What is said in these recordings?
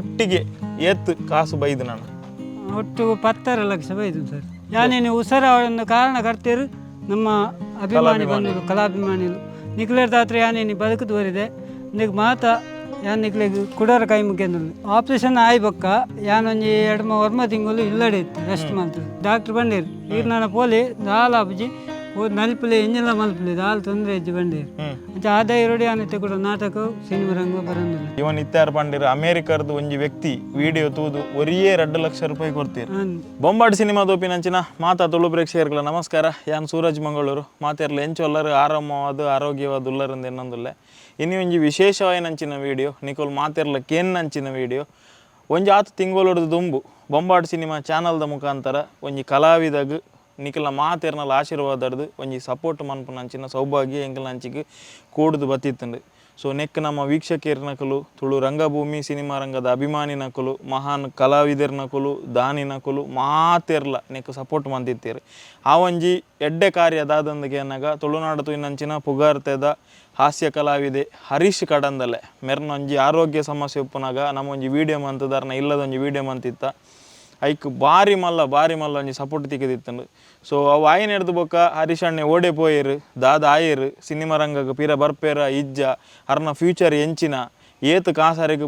ಒಟ್ಟಿಗೆ ಎತ್ತು ಕಾಸು ಬೈದು ನಾನು. ಒಟ್ಟು ಪತ್ತರ ಲಕ್ಷ ಬೈದು ಸರ್. ಯಾನೇನು ಕಾರಣ ಕರ್ತೀರು ನಮ್ಮ ಅಭಿಮಾನಿ ಬಂದರು ಕಲಾಭಿಮಾನಿಗಳು ನಿಕ್ಲೇರ್ ದಾತ್ರ ಯಾನೇನು ಬದುಕುದು ಬರಿದೆ ನಿಗ್ ಮಾತ ಯಾನ್ ನಿಕ್ಲಿಗೆ ಕುಡರ ಕೈ ಮುಗಿಯಂದು ಆಪ್ರೇಷನ್ ಆಯ್ಬಕ್ಕ ಯಾನೊಂಜಿ ಎರಡು ಮೂರು ತಿಂಗಳು ಇಲ್ಲಡೆ ಇತ್ತು ರೆಸ್ಟ್ ಮಾಡ್ತಾರೆ ಡಾಕ್ಟ್ರ್ ಬಂದಿರು ಈಗ ನಾನು ಪೋಲಿ ದಾಲ್ ಓ ನಲ್ಪಲೆ ಎಂಜಿನ ಮಲ್ಪಲೆ ದಾಲ್ ತೊಂದರೆ ಇಜ್ಜಿ ಅಂಚ ಆದಾಯ ಇರೋಡಿ ಆನತ್ತೆ ಕೂಡ ನಾಟಕ ಸಿನಿಮಾ ರಂಗ ಬರಂದಿಲ್ಲ ಇವನ್ ಇತ್ಯಾರ ಪಂಡಿರ ಅಮೇರಿಕರ್ದು ಒಂಜಿ ವ್ಯಕ್ತಿ ವಿಡಿಯೋ ತೂದು ಒರಿಯೇ ಎರಡು ಲಕ್ಷ ರೂಪಾಯಿ ಕೊಡ್ತೀರಿ. ಬೊಂಬಾಟ್ ಬೊಂಬಾಡ್ ಸಿನಿಮಾ ದೋಪಿನಂಚಿನ ಮಾತಾ ತುಳು ಪ್ರೇಕ್ಷಕರುಗಳ ನಮಸ್ಕಾರ. ಯಾನ್ ಸೂರಜ್ ಮಂಗಳೂರು. ಮಾತೆರ್ಲ ಎಂಚು ಎಲ್ಲರೂ ಆರಾಮವಾದ ಆರೋಗ್ಯವಾದ ಉಲ್ಲರಿಂದ ಇನ್ನೊಂದುಲ್ಲೆ. ಇನ್ನಿ ಒಂಜಿ ವಿಶೇಷವಾಯಿನಂಚಿನ ವಿಡಿಯೋ ನಿಕೋಲ್ ಮಾತೆರ್ಲ ಕೇನ್ನಂಚಿನ ವಿಡಿಯೋ. ಒಂಜಿ ಆತು ತಿಂಗಳೊಡ್ದು ದುಂಬು. ಬೊಂಬಾಡ್ ಸಿನಿಮಾ ಚಾನಲ್ದ ಮುಖಾಂತರ ಒಂಜಿ ಕಲಾವಿದಗ್ ನಿಖಲ ಆಶೀರ್ವಾದ ಆಶೀರ್ವಾದರ್ದು ಒಂಜಿ ಸಪೋರ್ಟ್ ಮನ್ಪುನಂಚಿನ ಸೌಭಾಗ್ಯ ಎಂಕಲ್ನಂಚಿಗೆ ಕೂಡುದು ಬತ್ತಿತ್ತುಂಡು ಸೊ ನೆಕ್ ನಮ್ಮ ವೀಕ್ಷಕರ್ನಕಲು ತುಳು ರಂಗಭೂಮಿ ಸಿನಿಮಾ ರಂಗದ ಅಭಿಮಾನಿನಕಲು ಮಹಾನ್ ಕಲಾವಿದರ್ನಕಲು ದಾನಿನಕಲು ಮಾತೆರ್ಲ ನೆಕ್ ಸಪೋರ್ಟ್ ಮಂದಿತ್ತೀರಿ. ಆ ಒಂಜಿ ಎಡ್ಡೆ ಕಾರ್ಯ ದಾದಂದಗೆ ಅನ್ನಗ ತುಳುನಾಡು ತುಯಿನಂಚಿನ ಪುಗಾರ್ತೆದ ಹಾಸ್ಯ ಕಲಾವಿದೆ ಹರೀಶ್ ಕಡಂದಲೆ. ಮೆರ್ನೊಂಜಿ ಆರೋಗ್ಯ ಸಮಸ್ಯೆ ಉಪ್ಪುನಾಗ ಒಂಜಿ ವಿಡಿಯೋ ಮಂತದಾರ್ನ ಇಲ್ಲದೊಂಜಿ ವೀಡಿಯೋ ಮಂತಿತ್ತ. ಐಕ್ ಬಾರಿ ಮಲ್ಲ ಬಾರಿ ಮಲ್ಲ ಒಂಜಿ ಸಪೋರ್ಟ್ ತಿಕ್ಕದಿತ್ತಂಡು ಸೊ ಅವು ಆಯ್ನ ಹಿಡ್ದು ಬೊಕ್ಕ ಹರೀಶಣ್ಣೆ ಓಡೆ ಪೋಯರು, ದಾದ ಆಯರು ಸಿನಿಮಾ ರಂಗಕ್ಕೆ ಪೀರ ಬರ್ಪೇರ, ಇಜ್ಜ, ಅರ್ನ ಫ್ಯೂಚರ್ ಎಂಚಿನ ಏತ್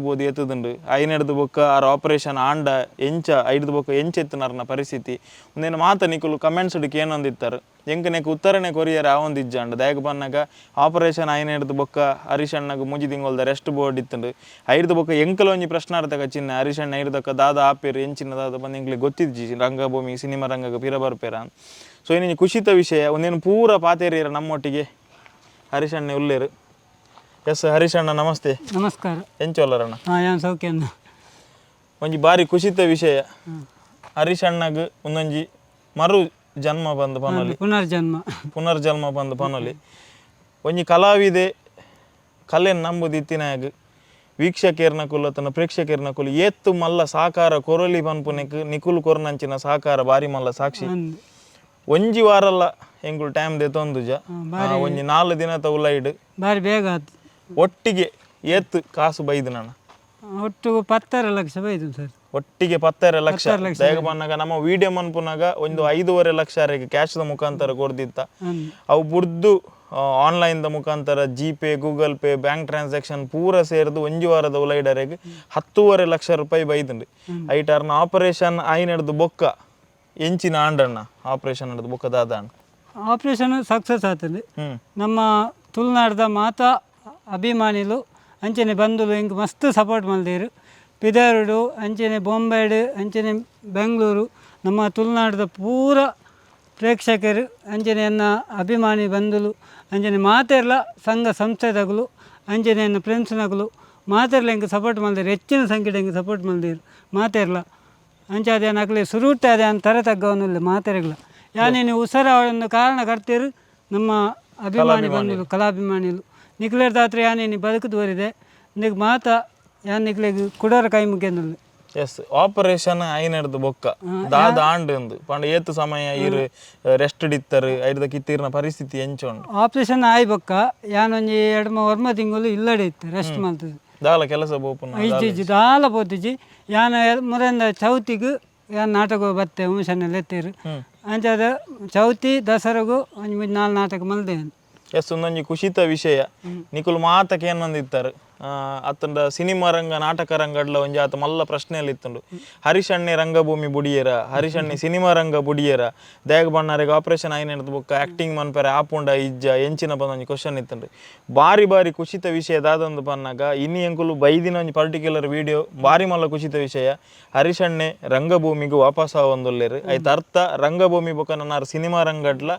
ಬೋದು ಏತದುಂಡು ಐನ ಹಿಡ್ದು ಬೊಕ್ಕ ಅರ ಆಪರೇಷನ್ ಆಂಡ ಎಂಚ ಐಡ್ದು ಬೊಕ್ಕ ಎಂಚೆತ್ತನರ್ನ ಪರಿಸ್ಥಿತಿ ಒಂದೇನು ಮಾತ ನಿಕುಲು ಕಮೆಂಟ್ಸ್ ಹುಡುಕಿ ಏನೊಂದಿತ್ತಾರೆ ಎಂಕ ನೆಕ್ ಉತ್ತರನೆ ಕೊರಿಯರ್ ಆ ಒಂದು ಇಜ್ಜಂಡು ದಯಗ ಬನ್ನಾಗ ಆಪರೇಷನ್ ಹಿಡ್ದು ಬೊಕ್ಕ ಹರಿಶಣ್ಣಗ ಮುಜಿ ತಿಂಗೊಲ್ದ ರೆಸ್ಟ್ ಬೋರ್ಡ್ ಇತ್ತುಂಡು ಐಡ್ದು ಬೊಕ್ಕ ಎಂಕಲ ಒಂಜಿ ಪ್ರಶ್ನಾರ್ಥಕ ಚಿನ್ನ ಹರಿಶಣ್ಣ ಹಿಡ್ದಕ್ಕ ದಾದ ಆಪೇರು ಎಂಚಿನ ದಾದ ಬಂದು ಎಂಕ್ಲಿ ಗೊತ್ತಿಜ್ಜಿ ರಂಗಭೂಮಿ ಸಿನಿಮಾ ರಂಗಕ್ಕೆ ಪಿರ ಬರ್ಪೇರ ಸೊ ಇನ್ನೊಂದು ಖುಷಿತ ವಿಷಯ ಒಂದೇನು ಪೂರ ಪಾತೇರಿಯರ ನಮ್ಮೊಟ್ಟಿಗೆ ಹರಿಶಣ್ಣ ಉಲ್ಲೇರು ಎಸ್ ಹರೀಶಣ್ಣ ನಮಸ್ತೆ. ನಮಸ್ಕಾರ. ಎಂಚೋಲ್ಲರಣ್ಣ ಹಾಂ ಸೌಖ್ಯ ಒಂಜಿ ಬಾರಿ ಖುಷಿತ ವಿಷಯ. ಹರೀಶಣ್ಣಗ್ ಒಂದೊಂಜಿ ಮರು ಜನ್ಮ ಬಂದು ಪನೊಲಿ ಪುನರ್ಜನ್ಮ. ಪುನರ್ಜನ್ಮ ಬಂದು ಪನೊಲಿ ಒಂಜಿ ಕಲಾವಿದೆ ಕಲೆನ್ ನಂಬುದಿತ್ತಿನಾಗ ವೀಕ್ಷಕೇರ್ನ ಕುಲ್ಲತನ ಪ್ರೇಕ್ಷಕೇರ್ನ ಕುಲು ಏತ್ತು ಮಲ್ಲ ಸಾಕಾರ ಕೊರಲಿ ಪನ್ಪುನೆಕ್ ನಿಕುಲ್ ಕೊರ್ನಂಚಿನ ಸಾಕಾರ ಬಾರಿ ಮಲ್ಲ ಸಾಕ್ಷಿ. ಒಂಜಿ ವಾರಲ್ಲ ಹೆಂಗು ಟೈಮ್ ದೆ ತೊಂದುಜ ಆ, ಒಂಜಿ ನಾಲ್ಕು ದಿನ ತೌಲೈಡ್ ಭಾರಿ ಬೇಗ ಆತು. ಒಟ್ಟಿಗೆ ಏತ್ ಕಾಸು ಬೈದು ನಾನು. ಒಟ್ಟು ಪತ್ತರ ಲಕ್ಷ ಬೈದು ಸರ್. ಒಟ್ಟಿಗೆ ಪತ್ತರ ಲಕ್ಷ. ದಯಗ ಬಂದಾಗ ನಮ್ಮ ವಿಡಿಯೋ ಮನ್ಪುನಾಗ ಒಂದು ಐದೂವರೆ ಲಕ್ಷ ಕ್ಯಾಶ್ದ ಮುಖಾಂತರ ಕೊಡ್ದಿತ್ತ. ಅವು ಬುಡ್ದು ಆನ್ಲೈನ್ದ ಮುಖಾಂತರ G pay Google pay bank transaction ಪೂರ ಸೇರಿದು ಒಂಜಿ ವಾರದ ಉಲೈಡರೆಗೆ ಹತ್ತೂವರೆ ಲಕ್ಷ ರೂಪಾಯಿ ಬೈದುಂಡು ಐಟರ್ನ ಆಪರೇಷನ್ ಐ ನಡೆದು ಬೊಕ್ಕ. ಎಂಚಿನ ಆಂಡಣ್ಣ ಆಪರೇಷನ್ ನಡೆದು ಬೊಕ್ಕ ದಾದ ಆಪರೇಷನ್ ಸಕ್ಸಸ್ ಆತದೆ ನಮ್ಮ ತುಳುನಾಡ್ದ ಮಾತಾ ಅಭಿಮಾನಿಲು ಅಂಚನೆ ಬಂಧುಲು ಹಿಂಗೆ ಮಸ್ತ್ ಸಪೋರ್ಟ್ ಮಲ್ದೇರು. ಪಿದಾರುಡು ಅಂಚನೆ ಬೊಂಬೈಡು ಅಂಚನೆ ಬೆಂಗಳೂರು ನಮ್ಮ ತುಳುನಾಡದ ಪೂರ ಪ್ರೇಕ್ಷಕರು ಅಂಚನೆಯನ್ನ ಅಭಿಮಾನಿ ಬಂಧುಲು ಅಂಚನೆ ಮಾತೆರ್ಲ ಸಂಘ ಸಂಸ್ಥೆದಗಳು ಎನ್ನ ಫ್ರೆಂಡ್ಸ್ನಗಲು ಮಾತೆರ್ಲ ಹಿಂಗೆ ಸಪೋರ್ಟ್ ಮಲ್ದೇರು ಹೆಚ್ಚಿನ ಸಂಖ್ಯೆಡ್ ಹಿಂಗೆ ಸಪೋರ್ಟ್ ಮಲ್ದೇರು ಮಾತೆರ್ಲ. ಅಂಚಾದೆ ನಕಲಿ ಸುರುಟ್ಟ ಅದೇ ಅಂತ ತರ ತಗ್ಗವನಿಲ್ಲ ಮಾತೆರೆಗಳ ಯಾನೇನು ಉಸರ ಒಂದು ಕಾರಣ ಕರ್ತೀರು ನಮ್ಮ ಅಭಿಮಾನಿ ಬಂಧುಲು ಕಲಾಭಿಮಾನಿಗಳು ನಿಕ್ಲೇರ್ ದಾತ್ರ ಯಾನೇನಿ ಬದುಕು ಬರಿದೆ ನಿಗ್ ಮಾತ ಯಾನ್ ನಿಕ್ಲೆಗ್ ಕುಡರ ಕೈ ಮುಗಿಯಂದು ಎಸ್ ಆಪರೇಷನ್ ಐ ನಡೆದು ಬೊಕ್ಕ. ದಾದ ಆಂಡ್ ಪಂಡ ಏತು ಸಮಯ ಇರು ರೆಸ್ಟ್ ಡಿತ್ತರು ಐರ್ದ ಕಿತ್ತಿರ್ನ ಪರಿಸ್ಥಿತಿ ಎಂಚೊಂಡು ಆಪರೇಷನ್ ಆಯ್ ಬೊಕ್ಕ ಯಾನೊಂಜಿ ಎರಡು ಒರ್ಮ ವರ್ಮ ತಿಂಗಳು ಇಲ್ಲಡೆ ಇತ್ತು ರೆಸ್ಟ್ ಮಾಡ್ತದೆ ದಾಲ ಕೆಲಸ ಬೋಪುನ ಇಜ್ಜಿ ದಾಲ ಪೋತಿಜಿ ಯಾನ ಮುರಂದ ಚೌತಿಗು ಯಾನ್ ನಾಟಕ ಬತ್ತೆ ಉಮೇಶನಲ್ಲಿ ಎತ್ತೀರು. ಅಂಚಾದ ಚೌತಿ ದಸರಗು ಒಂಜಿ ನಾಲ್ಕು ನಾಲ್ ನಾಟಕ ಮಲ್ದೆ ಎಸ್ ಒಂದೊಂಜಿ ಖುಷಿತ ವಿಷಯ ನಿಕುಲು ಮಾತಕ್ಕೆ ಏನೊಂದಿತ್ತಾರೆ ಅತ್ತಂಡ ಸಿನಿಮಾ ರಂಗ ನಾಟಕ ರಂಗಡ್ಲ ಒಂಜಿ ಆತ ಮಲ್ಲ ಪ್ರಶ್ನೆಯಲ್ಲಿ ಇತ್ತುಂಡು ಹರಿಶಣ್ಣೆ ರಂಗಭೂಮಿ ಬುಡಿಯರ ಹರಿಶಣ್ಣೆ ಸಿನಿಮಾ ರಂಗ ಬುಡಿಯರ ದೇಗ ಬಣ್ಣರಿಗೆ ಆಪರೇಷನ್ ಹಿಡಿದು ಬುಕ್ಕ ಆಕ್ಟಿಂಗ್ ಮನ್ಪೆರೆ ಆಪುಂಡ ಇಜ್ಜ ಎಂಚಿನ ಬಂದೊಂಜಿ ಕ್ವಶನ್ ಇತ್ತುಂಡು. ಬಾರಿ ಬಾರಿ ಖುಷಿತ ವಿಷಯ ದಾದೊಂದು ಬನ್ನಾಗ ಇನ್ನು ಎಂಕುಲು ಬೈದಿನ ಒಂಜಿ ಪರ್ಟಿಕ್ಯುಲರ್ ವಿಡಿಯೋ ಬಾರಿ ಮಲ್ಲ ಖುಷಿತ ವಿಷಯ. ಹರಿಶಣ್ಣೆ ರಂಗಭೂಮಿಗೂ ವಾಪಸ್ ಆವೊಂದುಲ್ಲೆರ್. ಐತ ಅರ್ಥ ರಂಗಭೂಮಿ ಬುಕ್ಕ ನನ್ನ ಸಿನಿಮಾ ರಂಗಡ್ಲ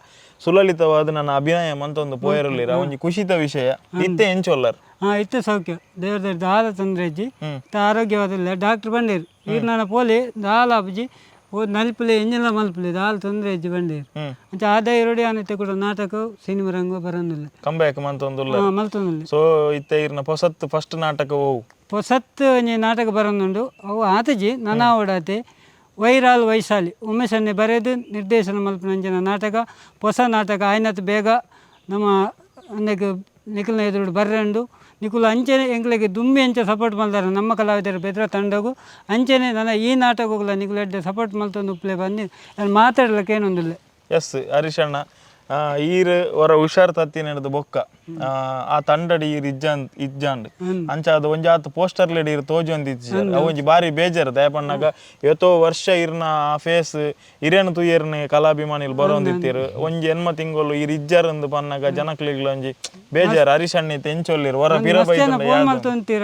ಸುಲಲಿತವಾದ ನನ್ನ ಅಭಿನಯ ಮಂತೊಂದು ಪೋಯರಲ್ಲಿರ ಒಂಜಿ ಖುಷಿತ ವಿಷಯ. ಇತ್ತೆ ಎಂಚೊಲ್ಲರ್ ಹಾ ಇತ್ತು ಸೌಖ್ಯ. ದೇವ್ರ ದಾಲ ತೊಂದರೆ ಇಜ್ಜಿ. ಇತ್ತ ಆರೋಗ್ಯವಾದಿಲ್ಲ ಡಾಕ್ಟರ್ ಬಂದಿರು. ಈಗ ನನ್ನ ಪೋಲಿ ದಾಲ ಅಬ್ಜಿ ಓ ನಲ್ಪಲೆ ಎಂಜಿನ ಮಲ್ಪಲೆ ದಾಲ ತೊಂದರೆ ಇಜ್ಜಿ ಬಂದಿರು. ಅಂತ ಆದಾಯ ಇರೋಡಿ ಆನತ್ತೆ ಕೂಡ ನಾಟಕ ಸಿನಿಮಾ ರಂಗ ಬರಂದಿಲ್ಲ. ಕಂಬ್ಯಾಕ್ ಮಂತೊಂದುಲ್ಲ ಹಾ ಮಲ್ತೊಂದಿಲ್ಲ ಸೊ ಇತ್ತೆ ಇರ್ನ ಪೊಸತ್ ಫಸ್ಟ್ ನಾಟಕ ಹೋವು ಪೊಸತ್ ನಾಟಕ ಬರೋದುಂಡು. ಅವು ಆತಜಿ ನನ್ನ ಓಡಾತೆ ವೈರಾಲ್ ವೈಶಾಲಿ. ಉಮೇಶನ್ನೆ ಬರೆದು ನಿರ್ದೇಶನ ಮಲ್ಪನಂಜನ ನಾಟಕ, ಹೊಸ ನಾಟಕ, ಆಯ್ನತ್ ಬೇಗ ನಮ್ಮ ಅನ್ನಕ್ಕೆ ನಿಖಿಲ್ನ ಎದುರು ಬರ್ರಂಡು ನಿಖಿಲ್ ಅಂಚೆನೆ ಎಂಗ್ಳಿಗೆ ದುಮ್ಮಿ ಅಂಚೆ ಸಪೋರ್ಟ್ ಮಾಡ್ತಾರೆ ನಮ್ಮ ಕಲಾವಿದರು ಬೆದ್ರ ತಂಡಗು. ಅಂಚೆನೆ ನನ್ನ ಈ ನಾಟಕಗಳ ನಿಖಿಲ್ ಎಡ್ಡೆ ಸಪೋರ್ಟ್ ಮಲ್ತೊಂದು ಉಪ್ಲೆ ಬಂದು, ನಾನು ಏನೊಂದಿಲ್ಲ ಎಸ್ ಹರೀಶಣ್ಣ ಈರ್ ಹೊರ ಹುಷಾರ್ ತತ್ತಿ ನಡೆದು ಬೊಕ್ಕ. ಆ, ತಂಡಡಿ ಈರ್ ಇಜ್ಜಾಂದ್ ಇಜ್ಜಾಂಡ್ ಅಂಚ ಅದು ಒಂಜಿ ಆತ ಪೋಸ್ಟರ್ ಲೆಡ್ ಇರ್ ತೋಜೊಂದು ಅವು ಒಂಜಿ ಬಾರಿ ಬೇಜಾರ್ ದಯಪಣ್ಣಗ ಎತ್ತೋ ವರ್ಷ ಇರ್ನ ಆ ಫೇಸ್ ಇರೇನು ತುಯ್ಯರ್ನ ಕಲಾಭಿಮಾನಿಲ್ ಬರೋಂದಿತ್ತೀರು ಒಂಜಿ ಎನ್ಮ ತಿಂಗಳು ಇಜ್ಜಾರ್ ಅಂದು ಪನ್ನಗ ಜನಕ್ಲಿಗ್ಲ ಒಂಜಿ ಬೇಜಾರ್. ಹರೀಶಣ್ಣ ತೆಂಚೊಲ್ಲಿರು ಹೊರ ಬಿರ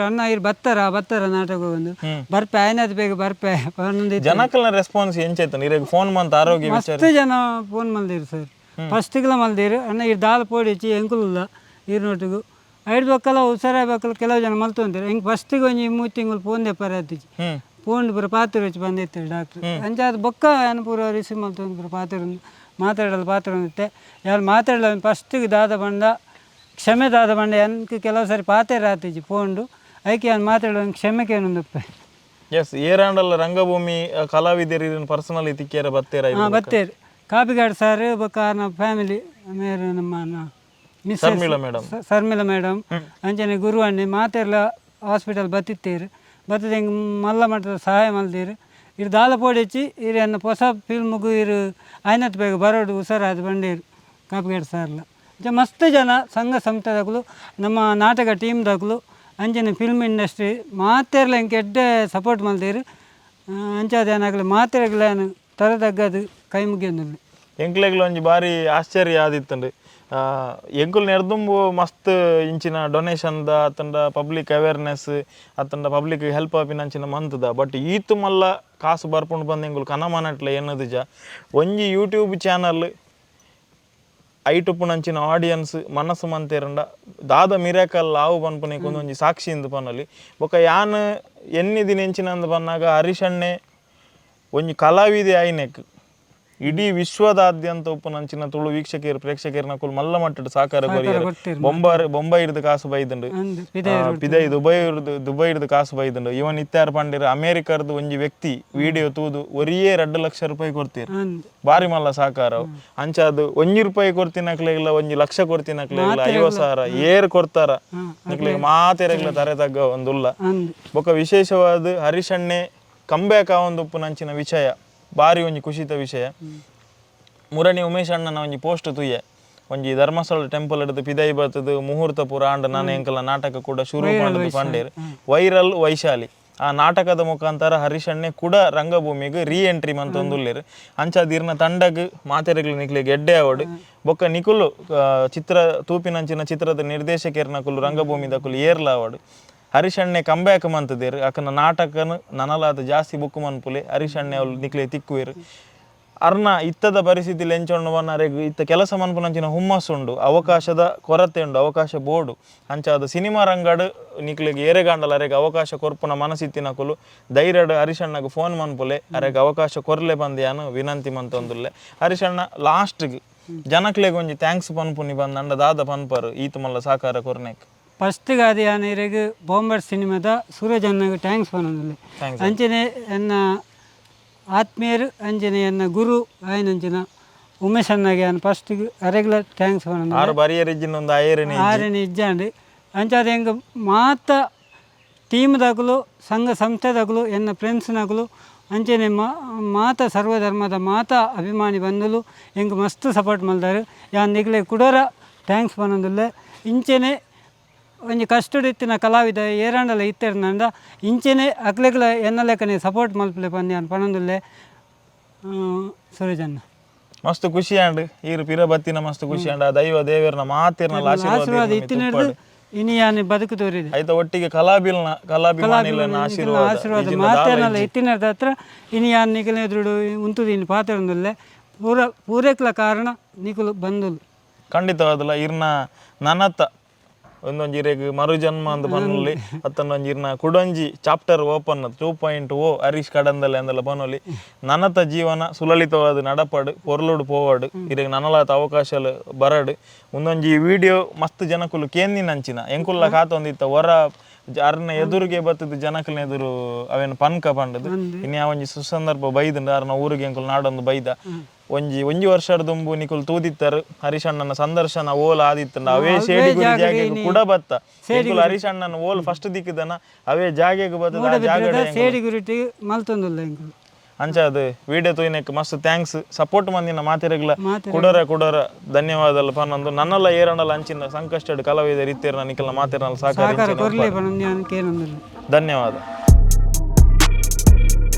ಅಣ್ಣ ಇರ್ ಬತ್ತಾರ ಬತ್ತಾರ ನಾಟಕ ಒಂದು. ಬರ್ಪೆ ಆಯ್ನದ್ ಬೇಗ ಬರ್ಪೆ. ಜನಕ್ಲನ ಜನಕಲ್ನ ರೆಸ್ಪಾನ್ಸ್ ಎಂಚೈತನ ಇರಗ್ ಫೋನ್ ಮಂತ್ ಆರೋಗ್ಯ ವಿಚಾರ. ಜನ ಫೋನ್ ಮಂದಿರ್ ಸರ್. ಫಸ್ಟಿಗೆಲ್ಲ ಮಲ್ದಿರು ಅಣ್ಣ ಈ ದಾಲ್ ಪೋಡಿಚ್ಚಿ ಎಂಕುಲಿಲ್ಲ ಈರ್ ನೋಟಿಗು ಐದು ಬಕ್ಕಲ ಹುಷಾರಾಯ ಬಕ್ಕಲ್ಲ ಕೆಲವು ಜನ ಮಲ್ತೊಂತೀರ ಹಿಂಗೆ ಫಸ್ಟಿಗೆ ಒಂಜಿ ಮೂರು ತಿಂಗಳು ಪೋನ್ ದೆಪ್ಪರ ಪೋಂಡು ಪೂರ ಪಾತ್ರ ಹಚ್ಚಿ ಬಂದಿರ್ತೀರಿ ಡಾಕ್ಟ್ರ್ ಅಂಚೆ ಅದು ಬೊಕ್ಕ ಏನು ಪೂರ ರಿಸೀವ್ ಮಲ್ತೊಂದು ಪೂರ ಪಾತ್ರ ಮಾತಾಡಲು ಪಾತ್ರ ಅಂತೆ ಯಾರು ಮಾತಾಡಲ್ಲ ಫಸ್ಟಿಗೆ ದಾದ ಬಂಡ ಕ್ಷಮೆ ದಾದ ಬಂಡ ಎನ್ಕ್ ಕೆಲವು ಸಾರಿ ಪಾತ್ರ ಆತಿಜಿ ಪೋಂಡು ಐಕೆ ಏನು ಮಾತಾಡೋ ಕ್ಷಮೆಗೆ ಏನೊಂದಪ್ಪೆ ಎಸ್ ಏರಾಂಡಲ್ಲ ರಂಗಭೂಮಿ ಕಲಾವಿದರಿ ಪರ್ಸನಲ್ ಬತ್ತೇರ ಬತ್ತೀರ ಹಾಂ ಬತ್ತೇರಿ ಕಾಪಿಗಾಡ್ ಸರ್ ಬೊಕ್ಕ ನಮ್ಮ ಫ್ಯಾಮಿಲಿ ಮೇರೆ ನಮ್ಮ ಮಿಸ್ ಶರ್ಮಿಳಾ ಮೇಡಮ್ ಅಂಜನೆ ಮೇಡಮ್ ಅಂಚನೆ ಗುರುವಣ್ಣಿ ಮಾತೆರ್ಲ ಹಾಸ್ಪಿಟಲ್ ಬತ್ತಿತ್ತೇರು. ಬತ್ತದ ಹಿಂಗೆ ಮಲ್ಲ ಮಟ್ಟದ ಸಹಾಯ ಮಲ್ದೀರು ಇರು ದಾಲ ಪೋಡಿಚ್ಚಿ ಇರು ಎನ್ನ ಹೊಸ ಫಿಲ್ಮ್ಗೂ ಇರು ಆಯ್ನತ್ ಬೇಗ ಬರೋಡು ಹುಷಾರಾದ ಬಂಡೀರು ಕಾಪಿಗಾಡ್ ಸರ್ಲ ಅಂಚೆ ಮಸ್ತ್ ಜನ ಸಂಘ ಸಂಸ್ಥೆದಾಗಲು ನಮ್ಮ ನಾಟಕ ಟೀಮ್ದಾಗಲು ಅಂಚನೆ ಫಿಲ್ಮ್ ಇಂಡಸ್ಟ್ರಿ ಮಾತೆರ್ಲ ಹಿಂಗೆ ಎಡ್ಡೆ ಸಪೋರ್ಟ್ ಮಲ್ದೀರು ಅಂಚಾದ ಏನಾಗಲಿ ಮಾತೆರ್ಗಳೇನು ತರದಗ್ಗದು. ಕೈ ಮುಗಿಯೋದಿಲ್ಲ ಎಂಕ್ಲೆಗ್ಲ ಒಂಜಿ ಬಾರಿ ಆಶ್ಚರ್ಯ ಆದಿತ್ತು ಆ, ಎಂಕುಲ್ ನೆರ್ದುಂಬು ಮಸ್ತ್ ಇಂಚಿನ ಡೊನೇಷನ್ ದ ಅತ್ತಂಡ ಪಬ್ಲಿಕ್ ಅವೇರ್ನೆಸ್ ಅತ್ತಂಡ ಪಬ್ಲಿಕ್ ಹೆಲ್ಪ್ ಆಪಿನಂಚಿನ ಮಂತದ. ಬಟ್ ಈತು ಮಲ್ಲ ಕಾಸು ಬರ್ಪುಂಡು ಬಂದು ಎಂಕುಲ್ ಏನದು ಜ ಒಂಜಿ ಯೂಟ್ಯೂಬ್ ಚಾನಲ್ ಐಟುಪ್ಪುನಂಚಿನ ಆಡಿಯನ್ಸ್ ಮನಸ್ಸು ಮಂತೇರಂಡ. ದಾದ ಮಿರಾಕಲ್ ಆವು ಬನ್ಪುನೇ ಕುಂದು ಒಂಜಿ ಸಾಕ್ಷಿ ಇಂದು ಪನ್ನಲಿ ಬೊಕ ಯಾನ್ ಎನ್ನಿ ಅಂದು ಬಂದಾಗ ಹರಿಶಣ್ಣೆ ಒಂಜಿ ಕಲಾವಿದೆ ಆಯ್ನೆಕ್ ಇಡೀ ವಿಶ್ವದಾದ್ಯಂತ ಉಪ್ಪುನಂಚಿನ ತುಳು ವೀಕ್ಷಕರು ಪ್ರೇಕ್ಷಕರನ್ನ ಕುಲ್ ಮಲ್ಲ ಮಟ್ಟದ ಸಾಕಾರ ಕೊರಿಯರ್ ಬೊಂಬಾರ್ ಬೊಂಬೈ ಹಿಡಿದು ಕಾಸು ಬೈದಂಡು ಪಿದೈ ದುಬೈ ದುಬೈ ಹಿಡಿದು ಕಾಸು ಬೈದಂಡು ಇವನ್ ಇತ್ಯಾರ ಪಂಡಿರ ಅಮೆರಿಕದ ಒಂಜಿ ವ್ಯಕ್ತಿ ವಿಡಿಯೋ ತೂದು ಒರಿಯೇ ಎರಡು ಲಕ್ಷ ರೂಪಾಯಿ ಕೊಡ್ತೀರಿ. ಬಾರಿ ಮಲ್ಲ ಸಾಕಾರ. ಅಂಚಾದ್ ಅಂಚ ಅದು ಒಂಜಿ ರೂಪಾಯಿ ಕೊಡ್ತಿನಕ್ಲೆ ಇಲ್ಲ ಒಂಜಿ ಲಕ್ಷ ಕೊಡ್ತಿನಕ್ಲೆ ಇಲ್ಲ ಐವತ್ತು ಸಾವಿರ ಏರ್ ಕೊಡ್ತಾರ. ಮಾತೆರೆಗ್ಲ ತರೆ ತಗ್ಗ ಒಂದುಲ್ಲ. ಬೊಕ್ಕ ಬೊಕ ವಿಶೇಷವಾದ ಹರಿಶಣ್ಣೆ ಕಂಬ್ಯಾಕ್ ಒಂದು ಉಪ್ಪುನಂಚಿನ ವಿಷಯ. ಬಾರಿ ಒಂಜಿ ಖುಷಿತ ವಿಷಯ. ಮುರಣಿ ಉಮೇಶ್ ಅಣ್ಣನ ಒಂಜಿ ಪೋಸ್ಟ್ ತುಯ್ಯ. ಒಂಜಿ ಧರ್ಮಸ್ಥಳ ಟೆಂಪಲ್ ಹಿಡಿದು ಪಿದೈ ಬರ್ತದ ಮುಹೂರ್ತ ಪುರ ಆಂಡ ನಾನು ಎಂಕಲ ನಾಟಕ ಕೂಡ ಶುರು ಮಾಡಿದ ಪಂಡೇರ್ ವೈರಲ್ ವೈಶಾಲಿ. ಆ ನಾಟಕದ ಮುಖಾಂತರ ಹರಿಶಣ್ಣೆ ಕೂಡ ರಂಗಭೂಮಿಗೆ ರೀ ಎಂಟ್ರಿ ಮಂತೊಂದುಲ್ಲೆರ್ ಅಂಚ ದೀರ್ನ ತಂಡಗ್ ಮಾತೆರೆಗ್ಲು ನಿಕ್ಲಿ ಗೆಡ್ಡೆ ಅವಡು ಬೊಕ್ಕ ನಿಕುಲು ಚಿತ್ರ ತೂಪಿನಂಚಿನ ಚಿತ್ರದ ನಿರ್ದೇಶಕರ್ನ ಕುಲು ರಂಗಭೂಮಿದ ಕುಲು ಏರ್ಲ ಅವಡು ಹರಿಶಣ್ಣೆ ಕಂಬ್ಯಾಕ್ ಮಂತದೇರು. ಅಕನ ನಾಟಕನು ನನಲಾದ ಜಾಸ್ತಿ ಬುಕ್ ಮನ್ಪುಲೆ. ಹರಿಶಣ್ಣೆ ಅವ್ಲು ನಿಕ್ಲೆ ತಿಕ್ಕುವೇರು. ಅರ್ನ ಇತ್ತದ ಪರಿಸ್ಥಿತಿ ಲೆಂಚೊಂಡು ಇತ್ತ ಕೆಲಸ ಮನ್ಪುನಂಚಿನ ಹುಮ್ಮಸ್ಸುಂಡು. ಅವಕಾಶದ ಕೊರತೆ ಉಂಡು, ಅವಕಾಶ ಬೋಡು. ಅಂಚಾದ ಸಿನಿಮಾ ರಂಗಡ್ ನಿಕ್ಲಿಗೆ ಏರೆಗಾಂಡಲ ಅರೆಗೆ ಅವಕಾಶ ಕೊರ್ಪುನ ಮನಸ್ಸಿತ್ತಿನ ಕುಲು ಧೈರ್ಯಡು ಹರಿಶಣ್ಣಗ್ ಫೋನ್ ಮನ್ಪುಲೆ. ಅರೆಗೆ ಅವಕಾಶ ಕೊರ್ಲೆ ಬಂದ್ಯಾನು ವಿನಂತಿ ಮಂತೊಂದುಲ್ಲೆ. ಹರಿಶಣ್ಣ ಲಾಸ್ಟ್ಗೆ ಜನಕ್ಲೆಗೊಂಜಿ ಥ್ಯಾಂಕ್ಸ್ ಪನ್ಪುನಿ ಬಂದಂಡ ದಾದ ಪನ್ಪರು. ಈತ ಮಲ್ಲ ಸಾಕಾರ ಕೊರ್ನೆಕ್. ಫಸ್ಟ್ಗೆ ಅದು ಯಾನ್ ಇರೆಗ್ ಬಾಂಬರ್ ಸಿನಿಮಾದ ಸೂರಜ್ ಅಣ್ಣಗೆ ಟ್ಯಾಂಕ್ಸ್ ಬಂದಿಲ್ಲ Thanks. ಅಂಚನೆ ಎನ್ನ ಆತ್ಮೀಯರು ಅಂಚನೆ ಎನ್ನ ಗುರು ಆಯ್ನಂಚಿನ ಉಮೇಶ್ ಅಣ್ಣಗೆ ಅನ್ನ ಫಸ್ಟ್ಗೆ ರೆಗ್ಯುಲರ್ ಟ್ಯಾಂಕ್ಸ್ ಬಂದ ಆರು ಬರಿಯರಿಜ್ಜಿನ ಒಂದು ಆಯರನೆ ಆರನೇ ಇಜ್ಜಾಂಡು ಅಂಚಾದ ಹೆಂಗೆ ಮಾತ ಟೀಮ್ದಾಗಲು ಸಂಘ ಸಂಸ್ಥೆದಾಗಲು ಎನ್ನ ಫ್ರೆಂಡ್ಸ್ನಾಗಲು ಅಂಚನೆ ಮಾತ ಸರ್ವಧರ್ಮದ ಮಾತ ಅಭಿಮಾನಿ ಬಂದಲು ಹೆಂಗೆ ಮಸ್ತ್ ಸಪೋರ್ಟ್ ಮಲ್ದಾರು ಯಾನ್ ನಿಗ್ಲೆ ಕುಡೋರ ಟ್ಯಾಂಕ್ಸ್ ಬಂದಿಲ್ಲ ಇಂಚೆನೆ ಒಂಜಿ ಕಷ್ಟಡಿತ್ತಿನ ಕಲಾವಿದ ಏರಾಂಡಲ ಇತ್ತೆರ್ನಂಡ ಇಂಚೆನೆ ಅಕ್ಲೆಗ್ಲ ಎನ್ನಲೆಕನೆ ಸಪೋರ್ಟ್ ಮಲ್ಪಲೆ ಪಂದ್ಯ ಅನ್ ಪಣಂದುಲ್ಲೆ ಸುರೇಜನ್ನ ಮಸ್ತ್ ಖುಷಿ ಆಂಡ್ ಈರು ಪಿರ ಬತ್ತಿನ ಮಸ್ತ್ ಖುಷಿ ಆಂಡ್ ಆ ದೈವ ದೇವರನ ಮಾತಿರ್ನ ಆಶೀರ್ವಾದ ಆಶೀರ್ವಾದ ಇತ್ತಿನ ಹಿಡ್ದು ಇನಿ ಯಾನೆ ಬದುಕು ತೋರಿದೆ. ಆಯ್ತಾ ಒಟ್ಟಿಗೆ ಕಲಾಬಿಲ್ನ ಕಲಾಭಿಮಾನಿಲನ ಆಶೀರ್ವಾದ ಆಶೀರ್ವಾದ ಮಾತೇನಲ್ಲ ಎತ್ತಿನದ ಹತ್ರ ಇನಿ ಯಾನ್ ನಿಕಲೆ ಎದುರು ಉಂತುದಿನ ಪೂರ ಪೂರೈಕ್ಲ ಕಾರಣ ನಿಕಲು ಬಂದುಲು. ಖಂಡಿತವಾದಲ್ಲ ಇರ್ನ ನನ್ನತ್ತ ಒಂದೊಂಜಿರೆಗ್ ಮರುಜನ್ಮ ಅಂತ ಪನ್ನುಲಿ ಅತ್ತೊಂದೊಂಜಿರ್ನ ಕುಡೊಂಜಿ chapter open two point O Harish ಕಡಂದಲ್ಲಿ ಅಂದಲ್ಲ ನನ್ನತ ಜೀವನ ಸುಲಲಿತವಾದ ನಡಪಡು ಪೊರ್ಲುಡು ಪೋವಾಡು ಇರೆಗ್ ನನಲಾತ ಅವಕಾಶಲು ಬರಡು. ಒಂದೊಂಜಿ ವಿಡಿಯೋ ಮಸ್ತ್ ಜನಕುಲು ಕೇಂದಿನಂಚಿನ ಎಂಕುಲ್ಲ ಕಾತೊಂದಿತ್ತ ಹೊರ ಅರ್ನ ಎದುರಿಗೆ ಬತ್ತದ ಜನಕಲ್ನ ಎದುರು ಅವೇನು ಪನ್ಕ ಪಂಡದು. ಇನ್ನು ಸುಸಂದರ್ಭ ಬೈದಂಡ ಅರ್ನ ಊರಿಗೆ ಎಂಕುಲ್ ನಾಡೊಂದು ಬೈದ. ಒಂಜಿ ಒಂಜಿ ವರ್ಷದ ದುಂಬು ನಿಕುಲ್ ತೂದಿತ್ತರ್ ಹರಿಶಣ್ಣನ ಸಂದರ್ಶನ ಓಲ್ ಆದಿತ್ತಂಡ ಅವೇ ಶೇಡಿ ಗುರಿ ಜಾಗೆಗ್ ಕೂಡ ಬತ್ತ. ನಿಕುಲ್ ಹರಿಶಣ್ಣನ ಓಲ್ ಫಸ್ಟ್ ದಿಕ್ಕಿದನ ಅವೇ ಜಾಗೆಗ್ ಬತ್ತದ ಆ ಜಾಗಡೆ ಮಲ್ತೊಂದುಲ್ಲ ಅಂಚ ಅದು ವಿಡಿಯೋ ತೋಯಿನಕ್ಕೆ ಮಸ್ತ್ ಥ್ಯಾಂಕ್ಸ್ ಸಪೋರ್ಟ್ ಮಂದಿನ ಮಾತಿರಗ್ಲ. ಕುಡರ ಕುಡರ. ಧನ್ಯವಾದಲ್ಲ ಪನ್ನೊಂದು ನನ್ನೆಲ್ಲ ಏರಣಲ್ಲ ಅಂಚಿನ ಸಂಕಷ್ಟಡ್ ಕಲಾವಿದ ರೀತಿಯರ್ನ ನಿಕಲ್ನ ಮಾತಿರಲ್ಲ ಸಾಕಾರ ಧನ್ಯವಾದ.